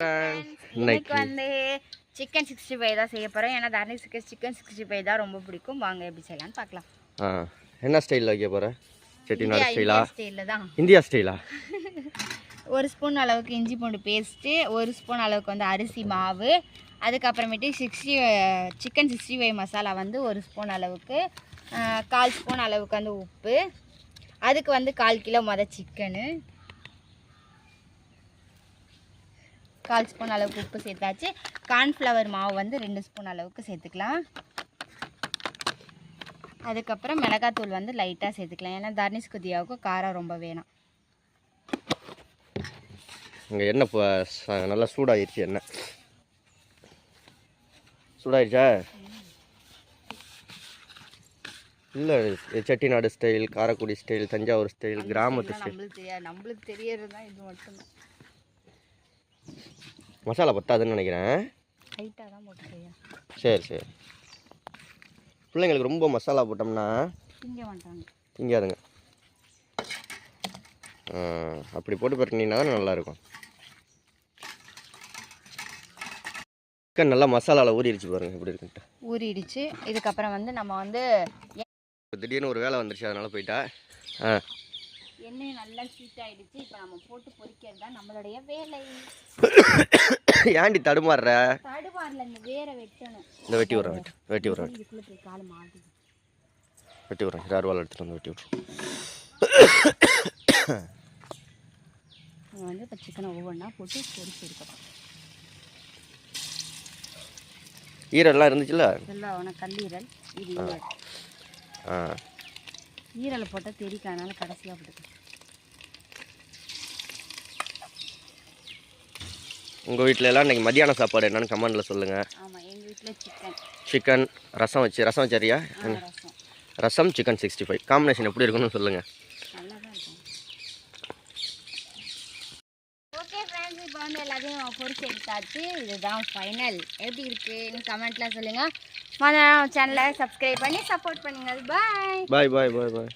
இன்னைக்கு வந்து chicken sixty five தான் செய்ய போகிறோம் ஏன்னா தர்ணிஸுக்கு சிக்கன் சிக்ஸ்டி ஃபைவ் தான் ரொம்ப பிடிக்கும். வாங்க எப்படி செய்யலாம்னு பார்க்கலாம். ஆ என்ன ஸ்டைலில் வைக்க போகிற செட்டிநாடு ஸ்டைலா ஸ்டைலில் தான். இந்தியா ஸ்டைலா ஒரு ஸ்பூன் அளவுக்கு இஞ்சி பூண்டு பேஸ்ட்டு ஒரு ஸ்பூன் அளவுக்கு வந்து அரிசி மாவு அதுக்கப்புறமேட்டு sixty chicken sixty five masala வந்து ஒரு ஸ்பூன் அளவுக்கு கால் ஸ்பூன் அளவுக்கு வந்து உப்பு அதுக்கு வந்து கால் கிலோ மொத சிக்கனு கால் ஸ்பூன் அளவுக்கு உப்பு சேர்த்தாச்சு. கார்ன்ஃப்ளவர் மாவு வந்து ரெண்டு ஸ்பூன் அளவுக்கு சேர்த்துக்கலாம். அதுக்கப்புறம் மிளகாத்தூள் வந்து லைட்டாக சேர்த்துக்கலாம். ஏன்னா தர்னிஷ் குதியாவுக்கு காரம் ரொம்ப வேணும். இங்கே எண்ணெய் ச- நல்லா சூடாயிருச்சு எண்ணெய். சூடாயிருச்சா? இல்லை Chettinad style Karaikudi style Thanjavur style கிராமத்து ஸ்டைல் நம்மளுக்கு தெரியாது. நம்மளுக்கு தெரியறது தான் இது மட்டும்தான். மசாலா பத்தாதுன்னு நினைக்கிறேன். சரி சரி. பிள்ளைங்களுக்கு ரொம்ப மசாலா போட்டோம்னா திங்காதுங்க. அப்படி போட்டு பரட்டினீங்கன்னா தான் நல்லாயிருக்கும். சிக்கன் நல்லா மசாலாவில் ஊறிடுச்சு பாருங்க எப்படி இருக்குன்ட்டு. ஊறிடுச்சு. இதுக்கப்புறம் வந்து நம்ம வந்து திடீர்னு ஒரு வேலை வந்துருச்சு அதனால் போயிட்டா. ஆ. எண்ணெய் நல்லா ஹீட் ஆயிடுச்சு. இப்போ நம்ம போட்டு பொரிக்கிறது தான் நம்மளுடைய வேலை. ஏன்டி தடுமாறுற? இந்த வேற வெட்டணும். இந்த வெட்டி விட்றேன் வெட்டி வெட்டி விட்றேன் வெட்டி. விட்றேன். இரு, அருவாள் எடுத்துகிட்டு வந்து வெட்டி விட்றேன். வந்து இப்போ சிக்கனை ஒவ்வொன்றா போட்டு பொரிச்சு எடுக்கணும். ஈரெல்லாம் இருந்துச்சுல்ல? சொல்ல உனக்கு கல்லீரல் இது ஈரல். ஈரலை போட்டால் தெரிக்கும் அதனால கடைசியாக போட்டுக்கலாம் உங்கள் வீட்டில் எல்லாம் இன்றைக்கி மதியான சாப்பாடு என்னன்னு கமெண்டில் சொல்லுங்கள் சிக்கன் ரசம் வச்சு rasam வச்சரியா? Rasam. Chicken sixty five combination எப்படி இருக்குன்னு சொல்லுங்கள் இப்போ வந்து எல்லாத்தையும் பொரிச்சு எடுத்தாச்சு. இதுதான் ஃபைனல் எப்படி இருக்குன்னு கமெண்ட்டில் சொல்லுங்கள் சேனலை சப்ஸ்கிரைப் பண்ணி சப்போர்ட் பண்ணுங்கள் பாய் பாய் பாய் பாய் பாய்